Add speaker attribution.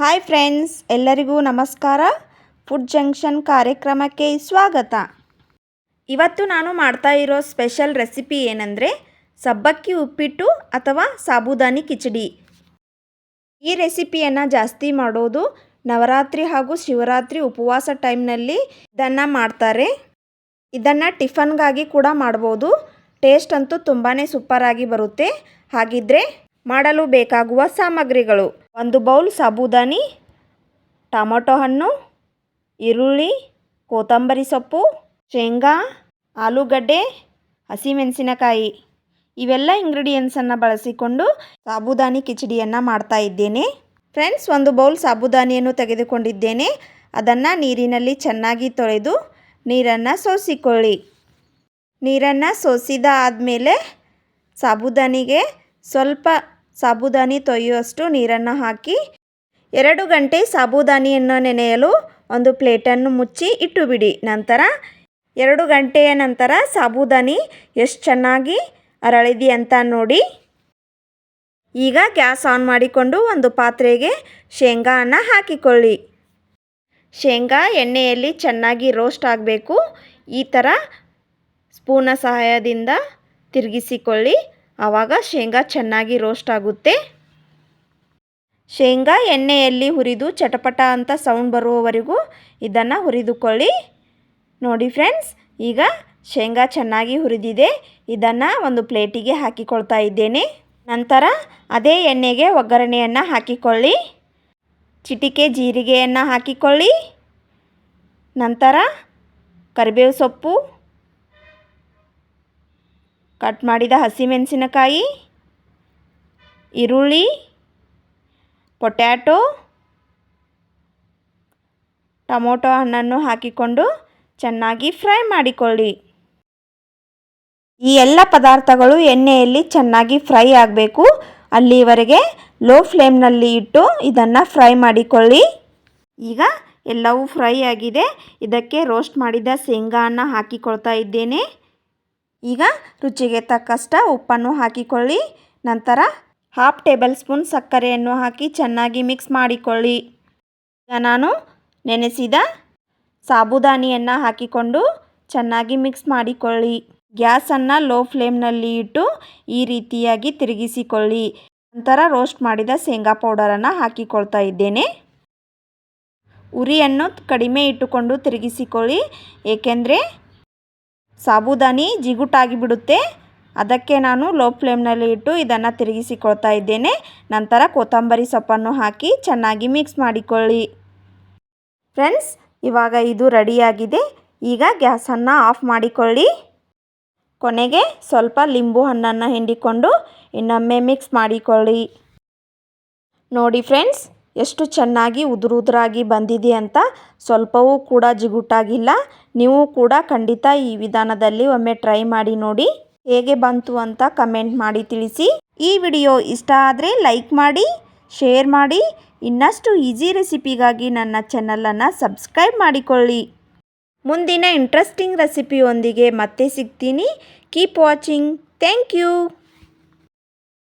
Speaker 1: Hi friends ಎಲ್ಲರಿಗೂ ನಮಸ್ಕಾರ. Food junction ಕಾರ್ಯಕ್ರಮಕ್ಕೆ ಸ್ವಾಗತ. ಇವತ್ತು ನಾನು ಮಾಡ್ತಾ ಇರೋ ಸ್ಪೆಷಲ್ ರೆಸಿಪಿ ಏನಂದರೆ ಸಬ್ಬಕ್ಕಿ ಉಪ್ಪಿಟ್ಟು ಅಥವಾ ಸಾಬುದಾನಿ ಕಿಚಡಿ. ಈ ರೆಸಿಪಿಯನ್ನು ಜಾಸ್ತಿ ಮಾಡೋದು ನವರಾತ್ರಿ ಹಾಗೂ ಶಿವರಾತ್ರಿ ಉಪವಾಸ ಟೈಮ್ನಲ್ಲಿ ಇದನ್ನು ಮಾಡ್ತಾರೆ. ಇದನ್ನು ಟಿಫನ್ಗಾಗಿ ಕೂಡ ಮಾಡ್ಬೋದು. ಟೇಸ್ಟ್ ಅಂತೂ ತುಂಬಾ ಸೂಪರಾಗಿ ಬರುತ್ತೆ. ಹಾಗಿದ್ರೆ ಮಾಡಲು ಬೇಕಾಗುವ ಸಾಮಗ್ರಿಗಳು. ಒಂದು ಬೌಲ್ ಸಾಬುದಾನಿ, ಟೊಮೊಟೊ ಹಣ್ಣು, ಈರುಳ್ಳಿ, ಕೊತ್ತಂಬರಿ ಸೊಪ್ಪು, ಶೇಂಗಾ, ಆಲೂಗಡ್ಡೆ, ಹಸಿಮೆಣಸಿನಕಾಯಿ. ಇವೆಲ್ಲ ಇಂಗ್ರೀಡಿಯೆಂಟ್ಸನ್ನು ಬಳಸಿಕೊಂಡು ಸಾಬುದಾನಿ ಕಿಚಡಿಯನ್ನು ಮಾಡ್ತಾ ಇದ್ದೇನೆ. ಫ್ರೆಂಡ್ಸ್, ಒಂದು ಬೌಲ್ ಸಾಬುದಾನಿಯನ್ನು ತೆಗೆದುಕೊಂಡಿದ್ದೇನೆ. ಅದನ್ನು ನೀರಿನಲ್ಲಿ ಚೆನ್ನಾಗಿ ತೊಳೆದು ನೀರನ್ನು ಸೋಸಿಕೊಳ್ಳಿ. ನೀರನ್ನು ಸೋಸಿದ ಆದಮೇಲೆ ಸಾಬುದಾನಿಗೆ ಸ್ವಲ್ಪ ಸಾಬುದಾನಿ ತೊಯ್ಯುವಷ್ಟು ನೀರನ್ನು ಹಾಕಿ ಎರಡು ಗಂಟೆ ಸಾಬುದಾನಿಯನ್ನು ನೆನೆಯಲು ಒಂದು ಪ್ಲೇಟನ್ನು ಮುಚ್ಚಿ ಇಟ್ಟು ಬಿಡಿ. ನಂತರ ಎರಡು ಗಂಟೆಯ ನಂತರ ಸಾಬುದಾನಿ ಎಷ್ಟು ಚೆನ್ನಾಗಿ ಅರಳಿದೆ ಅಂತ ನೋಡಿ. ಈಗ ಗ್ಯಾಸ್ ಆನ್ ಮಾಡಿಕೊಂಡು ಒಂದು ಪಾತ್ರೆಗೆ ಶೇಂಗಾನ ಹಾಕಿಕೊಳ್ಳಿ. ಶೇಂಗಾ ಎಣ್ಣೆಯಲ್ಲಿ ಚೆನ್ನಾಗಿ ರೋಸ್ಟ್ ಆಗಬೇಕು. ಈ ಥರ ಸ್ಪೂನ ಸಹಾಯದಿಂದ ತಿರುಗಿಸಿಕೊಳ್ಳಿ. ಆವಾಗ ಶೇಂಗಾ ಚೆನ್ನಾಗಿ ರೋಸ್ಟ್ ಆಗುತ್ತೆ. ಶೇಂಗಾ ಎಣ್ಣೆಯಲ್ಲಿ ಹುರಿದು ಚಟಪಟ ಅಂತ ಸೌಂಡ್ ಬರುವವರೆಗೂ ಇದನ್ನು ಹುರಿದುಕೊಳ್ಳಿ. ನೋಡಿ ಫ್ರೆಂಡ್ಸ್ ಈಗ ಶೇಂಗಾ ಚೆನ್ನಾಗಿ ಹುರಿದಿದೆ. ಇದನ್ನು ಒಂದು ಪ್ಲೇಟಿಗೆ ಹಾಕಿಕೊಳ್ತಾ ಇದ್ದೇನೆ. ನಂತರ ಅದೇ ಎಣ್ಣೆಗೆ ಒಗ್ಗರಣೆಯನ್ನು ಹಾಕಿಕೊಳ್ಳಿ. ಚಿಟಿಕೆ ಜೀರಿಗೆಯನ್ನು ಹಾಕಿಕೊಳ್ಳಿ. ನಂತರ ಕರಿಬೇವು ಸೊಪ್ಪು ಕಟ್ ಮಾಡಿದ ಹಸಿಮೆಣಸಿನಕಾಯಿ, ಈರುಳ್ಳಿ, ಪೊಟ್ಯಾಟೊ, ಟೊಮೊಟೊ ಹಣ್ಣನ್ನು ಹಾಕಿಕೊಂಡು ಚೆನ್ನಾಗಿ ಫ್ರೈ ಮಾಡಿಕೊಳ್ಳಿ. ಈ ಎಲ್ಲ ಪದಾರ್ಥಗಳು ಎಣ್ಣೆಯಲ್ಲಿ ಚೆನ್ನಾಗಿ ಫ್ರೈ ಆಗಬೇಕು. ಅಲ್ಲಿವರೆಗೆ ಲೋ ಫ್ಲೇಮ್ನಲ್ಲಿ ಇಟ್ಟು ಇದನ್ನು ಫ್ರೈ ಮಾಡಿಕೊಳ್ಳಿ. ಈಗ ಎಲ್ಲವೂ ಫ್ರೈ ಆಗಿದೆ. ಇದಕ್ಕೆ ರೋಸ್ಟ್ ಮಾಡಿದ ಶೇಂಗಾನ ಹಾಕಿಕೊಳ್ತಾ ಇದ್ದೇನೆ. ಈಗ ರುಚಿಗೆ ತಕ್ಕಷ್ಟ ಉಪ್ಪನ್ನು ಹಾಕಿಕೊಳ್ಳಿ. ನಂತರ ಹಾಫ್ ಟೇಬಲ್ ಸ್ಪೂನ್ ಸಕ್ಕರೆಯನ್ನು ಹಾಕಿ ಚೆನ್ನಾಗಿ ಮಿಕ್ಸ್ ಮಾಡಿಕೊಳ್ಳಿ. ಈಗ ನಾನು ನೆನೆಸಿದ ಸಾಬುದಾನಿಯನ್ನು ಹಾಕಿಕೊಂಡು ಚೆನ್ನಾಗಿ ಮಿಕ್ಸ್ ಮಾಡಿಕೊಳ್ಳಿ. ಗ್ಯಾಸನ್ನು ಲೋ ಫ್ಲೇಮ್ನಲ್ಲಿ ಇಟ್ಟು ಈ ರೀತಿಯಾಗಿ ತಿರುಗಿಸಿಕೊಳ್ಳಿ. ನಂತರ ರೋಸ್ಟ್ ಮಾಡಿದ ಶೇಂಗಾ ಪೌಡರನ್ನು ಹಾಕಿಕೊಳ್ತಾ ಇದ್ದೇನೆ. ಉರಿಯನ್ನು ಕಡಿಮೆ ಇಟ್ಟುಕೊಂಡು ತಿರುಗಿಸಿಕೊಳ್ಳಿ. ಏಕೆಂದರೆ ಸಾಬುದಾನಿ ಜಿಗುಟಾಗಿ ಬಿಡುತ್ತೆ. ಅದಕ್ಕೆ ನಾನು ಲೋ ಫ್ಲೇಮ್ನಲ್ಲಿ ಇಟ್ಟು ಇದನ್ನು ತಿರುಗಿಸಿಕೊಳ್ತಾ ಇದ್ದೇನೆ. ನಂತರ ಕೊತ್ತಂಬರಿ ಸೊಪ್ಪನ್ನು ಹಾಕಿ ಚೆನ್ನಾಗಿ ಮಿಕ್ಸ್ ಮಾಡಿಕೊಳ್ಳಿ. ಫ್ರೆಂಡ್ಸ್, ಇವಾಗ ಇದು ರೆಡಿಯಾಗಿದೆ. ಈಗ ಗ್ಯಾಸನ್ನು ಆಫ್ ಮಾಡಿಕೊಳ್ಳಿ. ಕೊನೆಗೆ ಸ್ವಲ್ಪ ಲಿಂಬು ಹಣ್ಣನ್ನು ಹಿಂಡಿಕೊಂಡು ಇನ್ನೊಮ್ಮೆ ಮಿಕ್ಸ್ ಮಾಡಿಕೊಳ್ಳಿ. ನೋಡಿ ಫ್ರೆಂಡ್ಸ್ ಎಷ್ಟು ಚೆನ್ನಾಗಿ ಉದುರುದ್ರಾಗಿ ಬಂದಿದೆ ಅಂತ ಸ್ವಲ್ಪವೂ ಕೂಡ ಜಿಗುಟಾಗಿಲ್ಲ. ನೀವು ಕೂಡ ಖಂಡಿತ ಈ ವಿಧಾನದಲ್ಲಿ ಒಮ್ಮೆ ಟ್ರೈ ಮಾಡಿ ನೋಡಿ. ಹೇಗೆ ಬಂತು ಅಂತ ಕಮೆಂಟ್ ಮಾಡಿ ತಿಳಿಸಿ. ಈ ವಿಡಿಯೋ ಇಷ್ಟ ಆದರೆ ಲೈಕ್ ಮಾಡಿ, ಶೇರ್ ಮಾಡಿ. ಇನ್ನಷ್ಟು ಈಸಿ ರೆಸಿಪಿಗಾಗಿ ನನ್ನ ಚಾನಲನ್ನು ಸಬ್ಸ್ಕ್ರೈಬ್ ಮಾಡಿಕೊಳ್ಳಿ. ಮುಂದಿನ ಇಂಟ್ರೆಸ್ಟಿಂಗ್ ರೆಸಿಪಿಯೊಂದಿಗೆ ಮತ್ತೆ ಸಿಗ್ತೀನಿ. Keep watching thank you